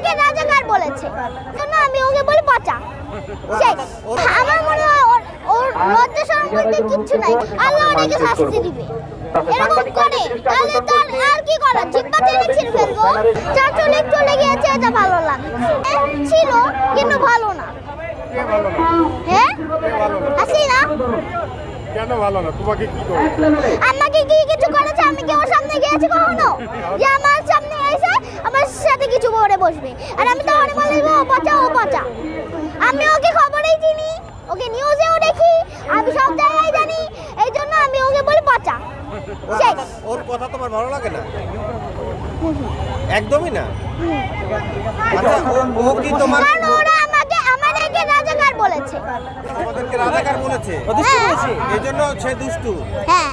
আমাদেরকে রাজাকার বলেছে। জন্য আমি ওকে বলি পচা। আমার মনে হয় ওর ওর লজ্জা শরম বলতে কিচ্ছু নাই। আল্লাহ ওনাকে শাস্তি দিবে। এরকম করে তাহলে তার আর কি করার জিব্বা টেনে ছিঁড়ে ফেলব। একটু লেগে আছে এটা ভালো লাগে ছিল কিন্তু ভালো না। হ্যাঁ? আসি না? কেন ভালো না? তোমাকে কি করে আমাকে কি কিছু করেছে? আমি কি ওর সামনে গিয়েছি কখনো? যে আমার সামনে এসে বসবে। আর আমি তো অনেক বলব ও পচা ও পচা। আমি ওকে খবরেই চিনি ওকে নিউজেও দেখি আমি সব জায়গায় জানি এই জন্য আমি ওকে বলি পচা। ওর কথা তোমার ভালো লাগে না? একদমই না। আচ্ছা ও কি তোমার কারণ ওরা আমাকে আমাদেরকে রাজাকার বলেছে আমাদেরকে রাজাকার বলেছে। হ্যাঁ। এই জন্য সে দুষ্টু। হ্যাঁ।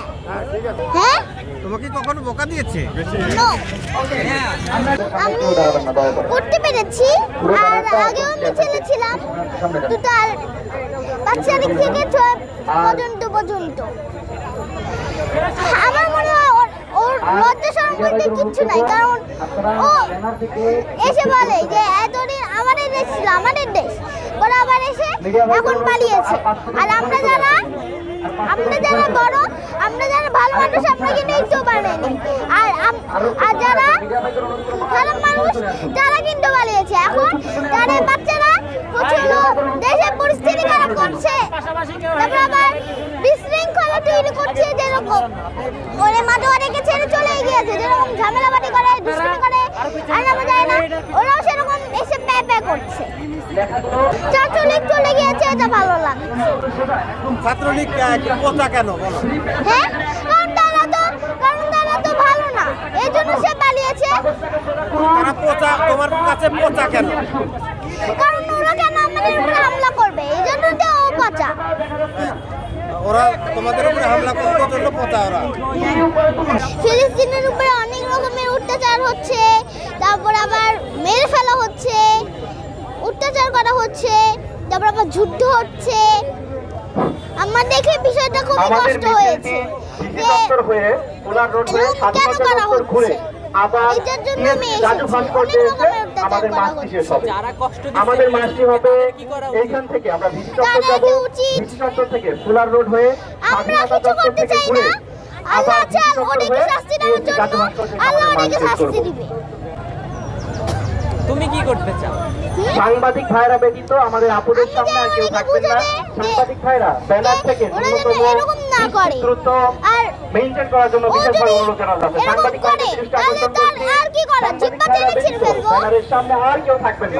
হ্যাঁ তোমাকে কখনো বোকা দিয়েছে. আমি উঠতে পেরেছি। আর আগেও মিছিলে ছিলাম টোটাল পাঁচ তারিখ থেকে ছয় পর্যন্ত পর্যন্ত আমার মনে হয় ওর ওর লজ্জা শরম বলতে কিচ্ছু নাই। কারণ ও এসে বলে যে এতদিন আমাদের দেশ ছিল আমাদের দেশ। ওরা আবার এসে এখন পালিয়েছে। আর আমরা যারা আমরা যারা বড়, আমরা যারা ভালো মানুষ কিন্তু আর আর যারা খারাপ মানুষ, তারা কিন্তু পালিয়েছে। এখন তাদের বাচ্চারা প্রচুর দেশের পরিস্থিতি খারাপ করছে। তারপর আবার বিশৃঙ্খলা তৈরি করছে যেরকম। ওরে অনেকে ছেড়ে চলে গিয়েছে, যেরকম ঝামেলাবাটি করে দুষ্টামি করে আর আমরা যায় না ওরাও সেরকম এসে প্যা প্যা করছে চাচল একটু লেগে আছে এটা ভালো লাগে ছাত্রলীগ পচা কেন বলো? হ্যাঁ? কারণ তারা তো কারণ তারা তো ভালো না। এই জন্য সে পালিয়েছে। তারা পচা তোমার কাছে পচা কেন? কারণ ওরা কেন আমাদের উপরে হামলা করবে? এই জন্য তো ও পচা। ওরা তোমাদের উপরে হামলা করতে জন্য পচা ওরা। ফিলিস্তিনের উপরে অনেক রকমের অত্যাচার হচ্ছে তারপর আবার মেরে ফেলা হচ্ছে। যুদ্ধ হচ্ছে। আমার দেখে বিষয়টা খুবই কষ্ট হয়েছে। হয়ে হয়ে কেন করা হচ্ছে? এটার জন্য আমি আমাদের করা মাসটি শেষ হবে। আমাদের মাসটি হবে কি করা উচিত? এইখান থেকে আমরা ভিসি চত্বর যাব? ভিসি চত্বর থেকে ফুলার রোড হয়ে আমরা স্বাধীনতা চত্বর করতে থেকে ঘুরে আবার ভিসি চাল চত্বর হয়ে শেষ করব। দিবে। তুমি কি করতে চাও? সাংবাদিক ভাইরা ব্যতীত আমাদের আপুদের সামনে আর কেউ থাকবেন না। সাংবাদিক ভাইরা ব্যানার থেকে ন্যূনতম। দ্রুত মেনটেন মেইনটেইন করার জন্য বিশেষভাবে অনুরোধ জানানো যাচ্ছে সাংবাদিক করে ভাইদের দৃষ্টি আকর্ষণ করছি। ভাইরা ব্যানারের সামনে আর কেউ থাকবেন না।